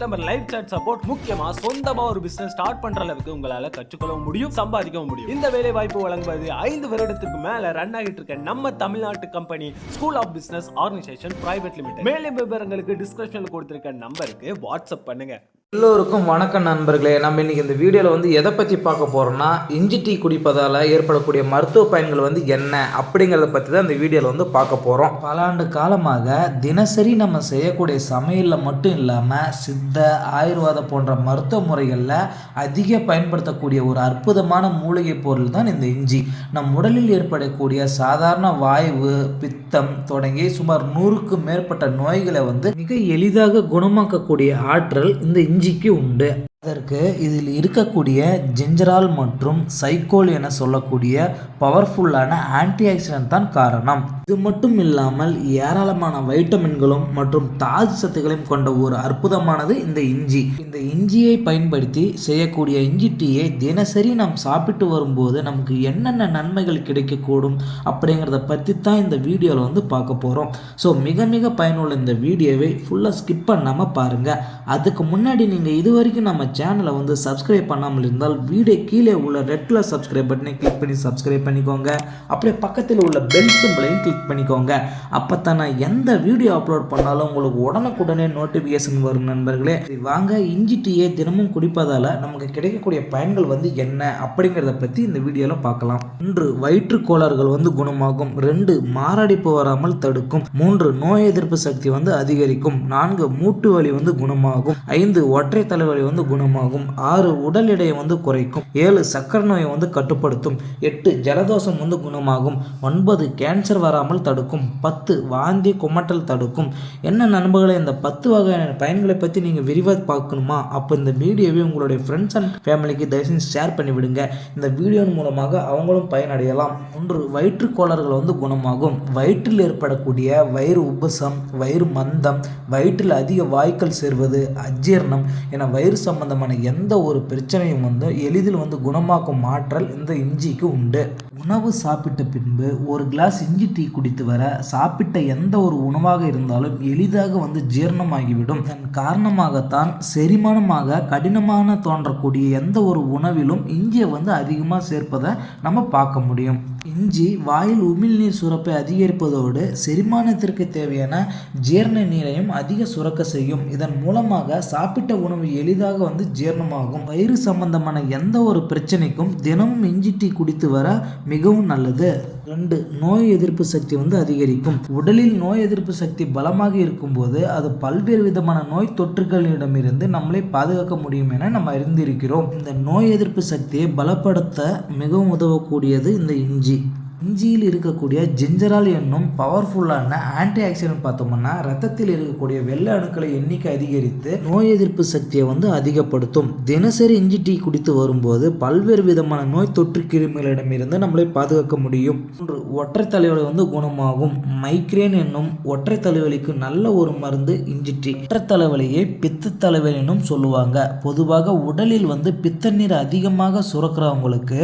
customer live chat support முக்கியமா சொந்தமா ஒரு பிசினஸ் ஸ்டார்ட் பண்ற அளவுக்கு உங்களால கற்றுக்கொள்ளவும் முடியும் சம்பாதிக்கவும் முடியும். இந்த வேலை வாய்ப்பு வழங்குவது ஐந்து வருடத்துக்கு மேல ரன் ஆகிட்டு இருக்க நம்ம தமிழ்நாட்டு company school of business organization private limited மேலும் விவரங்களுக்கு டிஸ்கிரிப்ஷன்ல கொடுத்திருக்க நம்பருக்கு வாட்ஸ்அப் பண்ணுங்க. எல்லோருக்கும் வணக்கம் நண்பர்களே. நம்ம இன்றைக்கி இந்த வீடியோவில் வந்து எதை பற்றி பார்க்க போகிறோம்னா இஞ்சி டீ குடிப்பதால் ஏற்படக்கூடிய மருத்துவ பயன்கள் வந்து என்ன அப்படிங்கிறத பற்றி தான் இந்த வீடியோவில் வந்து பார்க்க போகிறோம் பல ஆண்டு காலமாக தினசரி நம்ம செய்யக்கூடிய சமையலில் மட்டும் இல்லாமல் சித்த ஆயுர்வேத போன்ற மருத்துவ முறைகளில் அதிக பயன்படுத்தக்கூடிய ஒரு அற்புதமான மூலிகை பொருள் தான் இந்த இஞ்சி. நம் உடலில் ஏற்படக்கூடிய சாதாரண வாய்வு பித்தம் தொடங்கி சுமார் நூறுக்கும் மேற்பட்ட நோய்களை வந்து மிக எளிதாக குணமாக்கக்கூடிய ஆற்றல் இந்த இஞ்சிக்கு உண்டு அதற்கு இதில் இருக்கக்கூடிய ஜிஞ்சரால் மற்றும் சைக்கோல் என சொல்லக்கூடிய பவர்ஃபுல்லான ஆன்டி ஆக்சிடென்ட் தான் காரணம். இது மட்டும் இல்லாமல் ஏராளமான வைட்டமின்களும் மற்றும் தாஜ் சத்துக்களையும் கொண்ட ஒரு அற்புதமானது இந்த இஞ்சி. இந்த இஞ்சியை பயன்படுத்தி செய்யக்கூடிய இஞ்சி டீயை தினசரி நாம் சாப்பிட்டு வரும்போது நமக்கு என்னென்ன நன்மைகள் கிடைக்கக்கூடும் அப்படிங்கிறத பற்றி தான் இந்த வீடியோவில் வந்து பார்க்க போகிறோம் ஸோ மிக மிக பயனுள்ள இந்த வீடியோவை ஃபுல்லாக ஸ்கிப் பண்ணாமல் பாருங்கள் அதுக்கு முன்னாடி நீங்கள் இது வரைக்கும் நம்ம சேனலை வந்து சப்ஸ்கிரைப் பண்ணாமல் இருந்தால் வீடியோ கீழே உள்ள ரெட் கலர் சப்ஸ்கிரைப் பட்டனை கிளிக் பண்ணி சப்ஸ்கிரைப் பண்ணிக்கோங்க. அப்படியே பக்கத்தில் உள்ள பெல் சிம்பிளையும் கிளிக் பண்ணிக்கோங்க. அப்போ தான் நான் எந்த வீடியோ அப்லோட் பண்ணாலும் உங்களுக்கு உடனுக்குடனே நோட்டிஃபிகேஷன் வரும் நண்பர்களே. வாங்க இஞ்சி டீயை தினமும் குடிப்பதால் நமக்கு கிடைக்கக்கூடிய பயன்கள் வந்து என்ன அப்படிங்கிறத பற்றி இந்த வீடியோவில் பார்க்கலாம். ஒன்று வயிற்றுக்கோளாறுகள் வந்து குணமாகும். ரெண்டு மாரடைப்பு வராமல் தடுக்கும். மூன்று நோய் எதிர்ப்பு சக்தி வந்து அதிகரிக்கும். நான்கு மூட்டு வலி வந்து குணமாகும். ஐந்து ஒற்றை தலைவலி வந்து குணமாகும். ஆறு உடல் எடையை வந்து குறைக்கும். ஏழு சக்கரை நோயை வந்து கட்டுப்படுத்தும். எட்டு ஜலதோஷம் வந்து குணமாகும். ஒன்பது கேன்சர் வராமல் தடுக்கும். பத்து வாந்தி குமட்டல் தடுக்கும். என்ன நண்பர்களை இந்த பத்து வகையான பயன்களை பற்றி நீங்கள் விரிவாக பார்க்கணுமா? அப்போ இந்த வீடியோவை உங்களுடைய ஃப்ரெண்ட்ஸ் அண்ட் ஃபேமிலிக்கு தயவுசெய்து ஷேர் பண்ணி விடுங்க இந்த வீடியோவின் மூலமாக அவங்களும் பயனடையலாம். ஒன்று வயிற்றுக்கோளர்கள் வந்து குணமாகும். வயிற்றில் ஏற்படக்கூடிய வயிறு உபசம் வயிறு மந்தம் வயிற்றில் அதிக வாய்க்கள் சேர்வது அஜீரணம் என வயிறு சம்பந்தமான எந்த ஒரு பிரச்சனையும் வந்து எளிதில் வந்து குணமாக்கும் ஆற்றல் இந்த இஞ்சிக்கு உண்டு. உணவு சாப்பிட்ட பின்பு ஒரு கிளாஸ் இஞ்சி டீ குடித்து வர சாப்பிட்ட எந்த ஒரு உணவாக இருந்தாலும் எளிதாக வந்து ஜீரணமாகிவிடும். இதன் காரணமாகத்தான் செரிமானமாக கடினமான தோன்றக்கூடிய எந்த ஒரு உணவிலும் இஞ்சியை வந்து அதிகமாக சேர்ப்பதை நம்ம பார்க்க முடியும். இஞ்சி வாயில் உமிழ்நீர் சுரப்பை அதிகரிப்பதோடு செரிமானத்திற்கு தேவையான ஜீரண நீரையும் அதிக சுரக்க செய்யும். இதன் மூலமாக சாப்பிட்ட உணவு எளிதாக வந்து ஜீரணமாகும். வயிறு சம்பந்தமான எந்த ஒரு பிரச்சனைக்கும் தினமும் இஞ்சி டீ குடித்து வர மிகவும் நல்லது. ரெண்டு நோய் எதிர்ப்பு சக்தி வந்து அதிகரிக்கும். உடலில் நோய் எதிர்ப்பு சக்தி பலமாக இருக்கும்போது அது பல்வேறு விதமான நோய் தொற்றுகளிடமிருந்து நம்மளை பாதுகாக்க முடியும் என நம்ம அறிந்திருக்கிறோம். இந்த நோய் எதிர்ப்பு சக்தியை பலப்படுத்த மிகவும் உதவக்கூடியது இந்த இஞ்சி. இஞ்சியில் இருக்கக்கூடிய ஜிஞ்சரால் என்னும் பவர்ஃபுல்லான ஆன்டி ஆக்சிடென்ட் பார்த்தோம்னா ரத்தத்தில் இருக்கக்கூடிய வெள்ளை அணுக்களை எண்ணிக்கை அதிகரித்து நோய் எதிர்ப்பு சக்தியை வந்து அதிகப்படுத்தும். தினசரி இஞ்சி டீ குடித்து வரும்போது பல்வேறு விதமான நோய் தொற்று கிருமிகளிடமிருந்து நம்மளை பாதுகாக்க முடியும். ஒன்று ஒற்றை தலைவலி வந்து குணமாகும். மைக்ரேன் என்னும் ஒற்றை தலைவலிக்கு நல்ல ஒரு மருந்து இஞ்சி டீ. ஒற்றை தலைவலியை பித்த தலைவலினும் என்னும் சொல்லுவாங்க. பொதுவாக உடலில் வந்து பித்த நீர் அதிகமாக சுரக்கிறவங்களுக்கு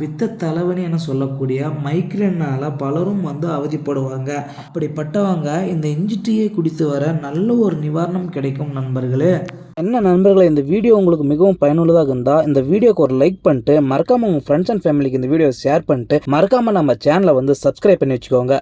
பித்த தலைவலி என சொல்லக்கூடிய மைக்ரேனால் பலரும் வந்து அவதிப்படுவாங்க. அப்படிப்பட்டவங்க இந்த இஞ்சி டீயை குடித்து வர நல்ல ஒரு நிவாரணம் கிடைக்கும் நண்பர்களே. என்ன நண்பர்களே இந்த வீடியோ உங்களுக்கு மிகவும் பயனுள்ளதாக இருந்தால் இந்த வீடியோக்கு ஒரு லைக் பண்ணிட்டு மறக்காம உங்கள் ஃப்ரெண்ட்ஸ் அண்ட் ஃபேமிலிக்கு இந்த வீடியோ ஷேர் பண்ணிட்டு மறக்காம நம்ம சேனலை வந்து சப்ஸ்கிரைப் பண்ணி வச்சுக்கோங்க.